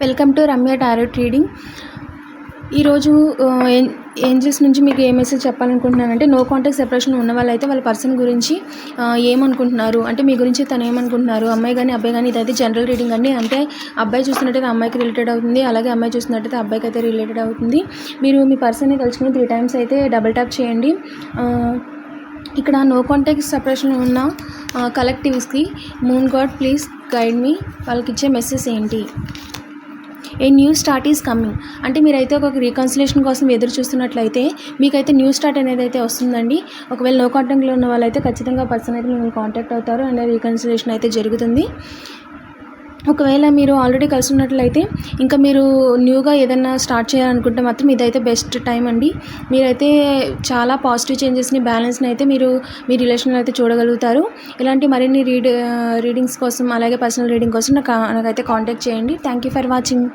Welcome to Ramya tarot reading ఈరోజు ఆ, angels నుంచి మీకు ఏ మెసేజ్ చెప్పాలనుకుంటున్నానంటే నో కాంటాక్ట్ సెపరేషన్ ఉన్న వాళ్ళైతే వాళ్ళ పర్సన్ గురించి ఏమనుకుంటున్నారు? అంటే మీ గురించి తను ఏమనుకుంటున్నారు? అమ్మాయి కానీ అబ్బాయి కానీ ఇదైతే జనరల్ రీడింగ్ అండి. అంటే అబ్బాయి చూసినట్టయితే అమ్మాయికి రిలేటెడ్ అవుతుంది అలాగే అమ్మాయి చూసినట్టయితే అబ్బాయికి అయితే రిలేటెడ్ అవుతుంది. మీరు మీ పర్సన్ని తలుచుకుని త్రీ టైమ్స్ అయితే డబుల్ ట్యాప్ చేయండి. ఇక్కడ నో కాంటాక్ట్ సెపరేషన్ ఉన్న కలెక్టివ్స్కి moon god please guide me. వాళ్ళకి ఇచ్చే మెసేజ్ ఏంటి? A new start is coming అంటే మీరైతే ఒక రీకన్సిలేషన్ కోసం ఎదురు చూస్తున్నట్లయితే మీకైతే న్యూ స్టార్ట్ అనేది అయితే వస్తుందండి. ఒకవేళ నో కాంటాక్ట్లో ఉన్న వాళ్ళైతే ఖచ్చితంగా పర్సన్ అయితే మిమ్మల్ని కాంటాక్ట్ అవుతారు అండ్ రీకన్సిలేషన్ అయితే జరుగుతుంది. ఒకవేళ మీరు ఆల్రెడీ కలిసి ఉన్నట్లయితే ఇంకా మీరు న్యూగా ఏదైనా స్టార్ట్ చేయాలనుకుంటే మాత్రం ఇదైతే బెస్ట్ టైం అండి. మీరైతే చాలా పాజిటివ్ చేంజెస్ని బ్యాలెన్స్ని అయితే మీరు మీ రిలేషన్లో అయితే చూడగలుగుతారు. ఇలాంటి మరిన్ని రీడ్ రీడింగ్స్ uh, కోసం అలాగే పర్సనల్ రీడింగ్ కోసం నాకు నాకైతే కాంటాక్ట్ చేయండి. Thank you for watching